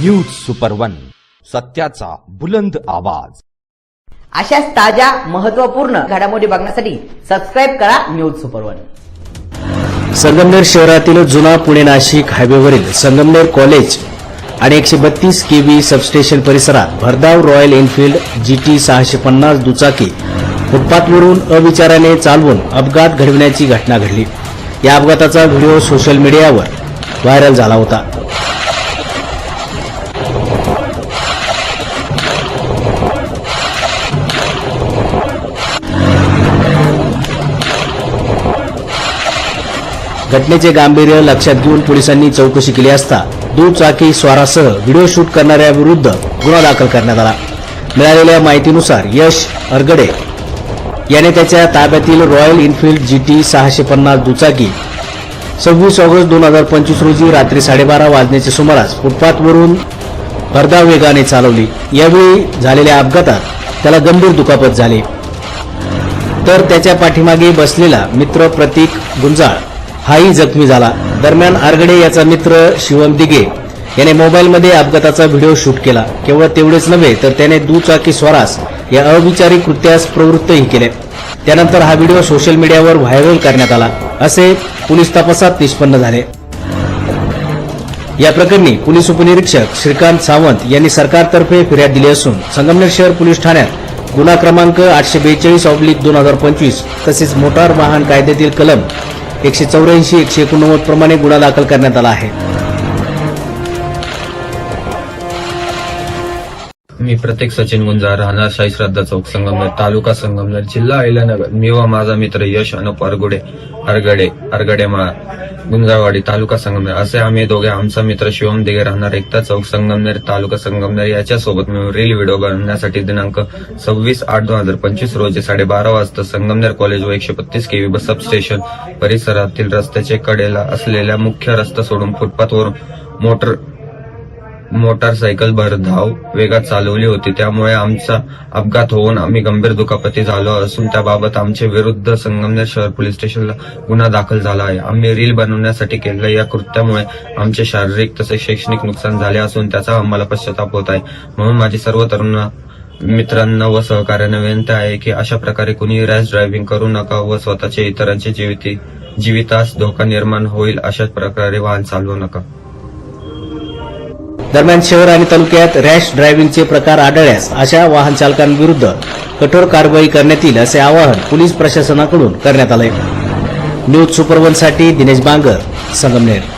News super one सत्याचा बुलंद आवाज. अशाच ताज्या महत्त्वपूर्ण घडामोडी बघण्यासाठी सबस्क्राईब करा न्यूज सुपर वन संगमनेर शहरातील जुना पुणे नाशिक हायवेवरील संगमनेर कॉलेज आणि एकशे बत्तीस केव्ही सबस्टेशन परिसरात भरधाव रॉयल एनफिल्ड जीटी सहाशे पन्नास दुचाकी फुटपाथवरून अविचाराने चालवून अपघात घडविण्याची घटना घडली. या अपघाताचा व्हिडिओ सोशल मीडियावर व्हायरल झाला होता. घटनेचे गांभीर्य लक्षात घेऊन पोलिसांनी चौकशी केली असता दुचाकी स्वारासह व्हिडिओ शूट करणाऱ्याविरुद्ध गुन्हा दाखल करण्यात आला. मिळालेल्या माहितीनुसार यश अरगडे याने त्याच्या ताब्यातील रॉयल इनफिल्ड जीटी सहाशे पन्नास दुचाकी सव्वीस ऑगस्ट दोन हजार पंचवीस रोजी रात्री साडेबारा वाजण्याच्या सुमारास फुटपाथवरून भरधाव वेगाने चालवली. यावेळी झालेल्या अपघातात त्याला गंभीर दुखापत झाली. तर त्याच्या पाठीमागे बसलेला मित्र प्रतीक गुंजाळ हाही जखमी झाला. दरम्यान आरगडे याचा मित्र शिवम दिगे याने मोबाईलमध्ये अपघाताचा व्हिडिओ शूट केला. केवळ तेवढेच नव्हे तर त्याने दुचाकी स्वरास या अविचारी कृत्यास प्रवृत्तही केले. त्यानंतर हा व्हिडिओ सोशल मीडियावर व्हायरल करण्यात आला. असे पोलीस तपासात निष्पन्न झाले. या प्रकरणी पोलीस उपनिरीक्षक श्रीकांत सावंत यांनी सरकारतर्फे फिर्याद दिली असून संगमनेर शहर पोलीस ठाण्यात गुन्हा क्रमांक आठशे बेचाळीस ऑब्लिक दोन हजार पंचवीस तसेच मोटार वाहन कायद्यातील कलम एकशे चौऱ्याऐंशी एकशे एकोणनव्वद प्रमाणे गुन्हा दाखल करण्यात आला आहे. मी प्रत्येक सचिन गुंजार राहणार शाही श्रद्धा चौक संगमनेर तालुका संगमनेर जिल्हा अहिल्यानगर. मी व माझा मित्र यश अनुप अरगुडे अरगडे अरगडे माळा गुंजावाडी तालुका संगमनेर. असे आम्ही दोघे आमचा मित्र शिवम दिगे राहणार एकता चौक संगमनेर तालुका संगमनेर. याच्यासोबत मिळून रील व्हिडिओ बनवण्यासाठी दिनांक सव्वीस आठ दोन हजार पंचवीस रोजी साडेबारा वाजता संगमनेर कॉलेज व एकशे बत्तीस केव्ही बस सबस्टेशन परिसरातील रस्त्याचे कडेला असलेल्या मुख्य रस्ता सोडून फुटपाथवरून मोटर मोटारसायकल भरधाव वेगात चालवली होती. त्यामुळे आमचा अपघात होऊन आम्ही गंभीर दुखापती झालो असून त्याबाबत आमचे विरुद्ध संगमनेर शहर पोलीस स्टेशनला गुन्हा दाखल झाला आहे. आम्ही रील बनवण्यासाठी केलेल्या या कृत्यामुळे आमचे शारीरिक तसेच शैक्षणिक नुकसान झाले असून त्याचा आम्हाला पश्चाताप होत आहे. म्हणून माझी सर्व तरुण मित्रांना व सहकार्यांना विनंती आहे की अशा प्रकारे कुणी रॅश ड्रायव्हिंग करू नका व स्वतःचे इतरांचे जीविती जीवितास धोका निर्माण होईल अशा प्रकारे वाहन चालवू नका. दरम्यान शहर आणि तालुक्यात रॅश ड्रायव्हिंगचे प्रकार आढळल्यास अशा वाहन चालकांविरुद्ध कठोर कारवाई करण्यात येईल असे आवाहन पोलीस प्रशासनाकडून करण्यात आले न्यूज सुपरवनसाठी दिनेश बांगर संगमनेर.